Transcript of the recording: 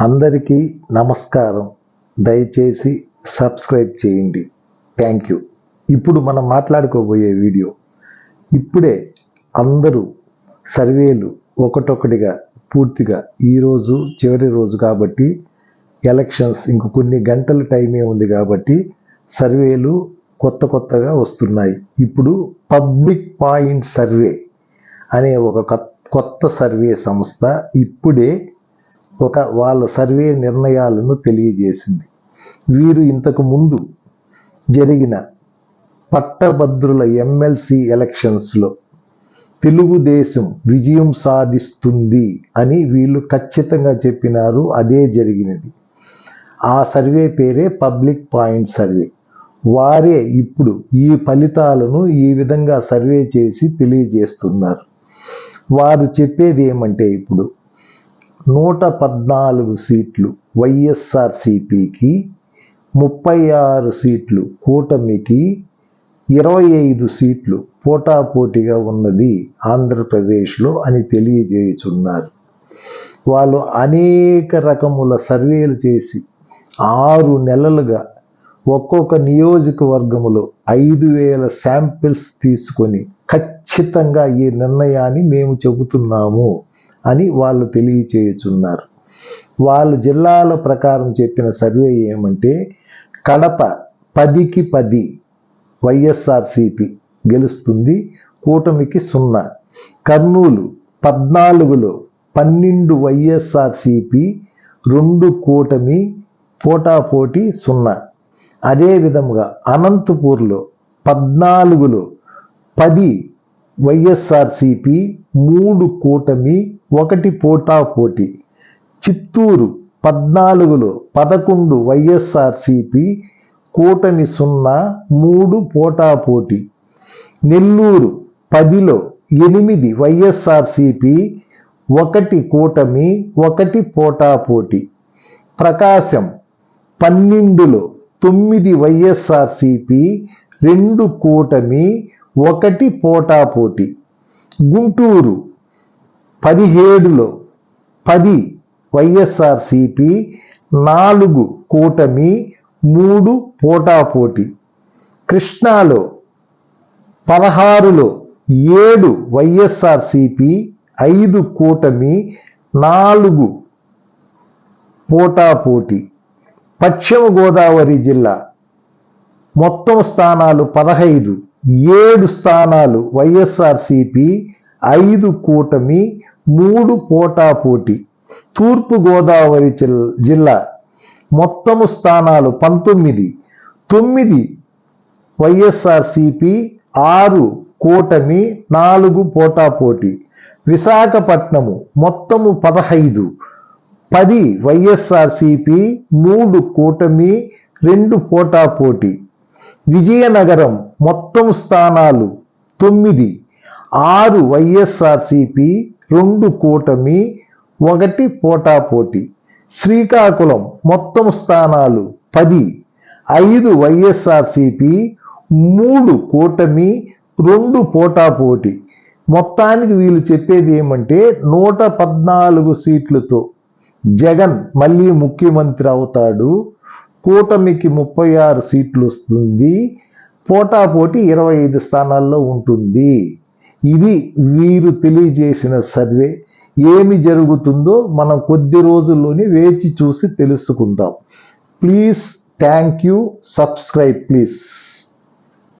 అందరికీ నమస్కారం. దయచేసి సబ్స్క్రైబ్ చేయండి. Thank you. ఇప్పుడు మనం మాట్లాడుకోబోయే వీడియో. ఇప్పుడే అందరూ సర్వేలు ఒకటొకటిగా పూర్తిగా ఈరోజు చివరి రోజు కాబట్టి ఎలక్షన్స్ ఇంక కొన్ని గంటల టైమే ఉంది కాబట్టి సర్వేలు కొత్త కొత్తగా వస్తున్నాయి. ఇప్పుడు పబ్లిక్ పాయింట్ సర్వే అనే ఒక కొత్త- కొత్త సర్వే సంస్థ ఇప్పుడే ఒక వాళ్ళ సర్వే నిర్ణయాలను తెలియజేసింది. వీరు ఇంతకు ముందు జరిగిన పట్టభద్రుల ఎమ్మెల్సీ ఎలక్షన్స్లో తెలుగుదేశం విజయం సాధిస్తుంది అని వీళ్ళు ఖచ్చితంగా చెప్పినారు అదే జరిగినది. ఆ సర్వే పేరే పబ్లిక్ పాయింట్ సర్వే. వారే ఇప్పుడు ఈ ఫలితాలను ఈ విధంగా సర్వే చేసి తెలియజేస్తున్నారు. వారు చెప్పేది ఏమంటే ఇప్పుడు నూట పద్నాలుగు సీట్లు వైఎస్ఆర్సిపికి ముప్పై ఆరు సీట్లు కూటమికి ఇరవై ఐదు సీట్లు పోటాపోటీగా ఉన్నది ఆంధ్రప్రదేశ్లో అని తెలియజేయుచున్నారు. వాళ్ళు అనేక రకముల సర్వేలు చేసి ఆరు నెలలుగా ఒక్కొక్క నియోజకవర్గములో ఐదు వేల శాంపిల్స్ తీసుకొని ఖచ్చితంగా ఈ నిర్ణయాన్ని మేము చెబుతున్నాము. అని వాళ్ళు తెలియచేయుచున్నారు. వాళ్ళ జిల్లాల ప్రకారం చెప్పిన సర్వే ఏమంటే కడప పదికి పది వైఎస్ఆర్సిపి గెలుస్తుంది కూటమికి సున్నా. కర్నూలు పద్నాలుగులో పన్నెండు వైఎస్ఆర్సిపి రెండు కూటమి పోటాపోటీ సున్నా. అదే విధముగా అనంతపూర్లో పద్నాలుగులో పది వైఎస్ఆర్సిపి మూడు కూటమి ఒకటి పోటాపోటీ చిత్తూరు పద్నాలుగులో పదకొండు వైఎస్ఆర్సిపి కూటమి సున్నా మూడు పోటాపోటీ నెల్లూరు పదిలో ఎనిమిది వైఎస్ఆర్సిపి ఒకటి కూటమి ఒకటి పోటాపోటీ ప్రకాశం పన్నెండులో తొమ్మిది వైఎస్ఆర్సిపి రెండు కూటమి ఒకటి పోటాపోటీ. గుంటూరు పదిహేడులో పది వైఎస్ఆర్సిపి నాలుగు కూటమి మూడు పోటాపోటీ. కృష్ణాలో పదహారులో ఏడు వైఎస్ఆర్సిపి ఐదు కూటమి నాలుగు పోటాపోటీ. పశ్చిమ గోదావరి జిల్లా మొత్తం స్థానాలు పదహైదు. ఏడు స్థానాలు వైఎస్ఆర్సిపి ఐదు కూటమి మూడు పోటాపోటీ తూర్పు గోదావరి జిల్- జిల్లా మొత్తము స్థానాలు పంతొమ్మిది. తొమ్మిది వైఎస్ఆర్సిపి ఆరు కూటమి నాలుగు పోటాపోటీ విశాఖపట్నము మొత్తము పదహైదు. పది వైఎస్ఆర్సిపి మూడు కూటమి రెండు పోటాపోటీ విజయనగరం మొత్తం స్థానాలు తొమ్మిది. ఆరు వైఎస్ఆర్సిపి రెండు కూటమి ఒకటి పోటాపోటీ. శ్రీకాకుళం మొత్తం స్థానాలు పది. ఐదు వైఎస్ఆర్సిపి మూడు కూటమి రెండు పోటాపోటీ. మొత్తానికి వీళ్ళు చెప్పేది ఏమంటే నూట పద్నాలుగు సీట్లతో జగన్ మళ్ళీ ముఖ్యమంత్రి అవుతాడు. కూటమికి ముప్పై ఆరు సీట్లు వస్తుంది. పోటాపోటీ ఇరవై ఐదు స్థానాల్లో ఉంటుంది. ఇది వీరు తెలియజేసిన సర్వే. ఏమి జరుగుతుందో మనం కొద్ది రోజుల్లోనే వేచి చూసి తెలుసుకుందాం. Please thank you. Subscribe please.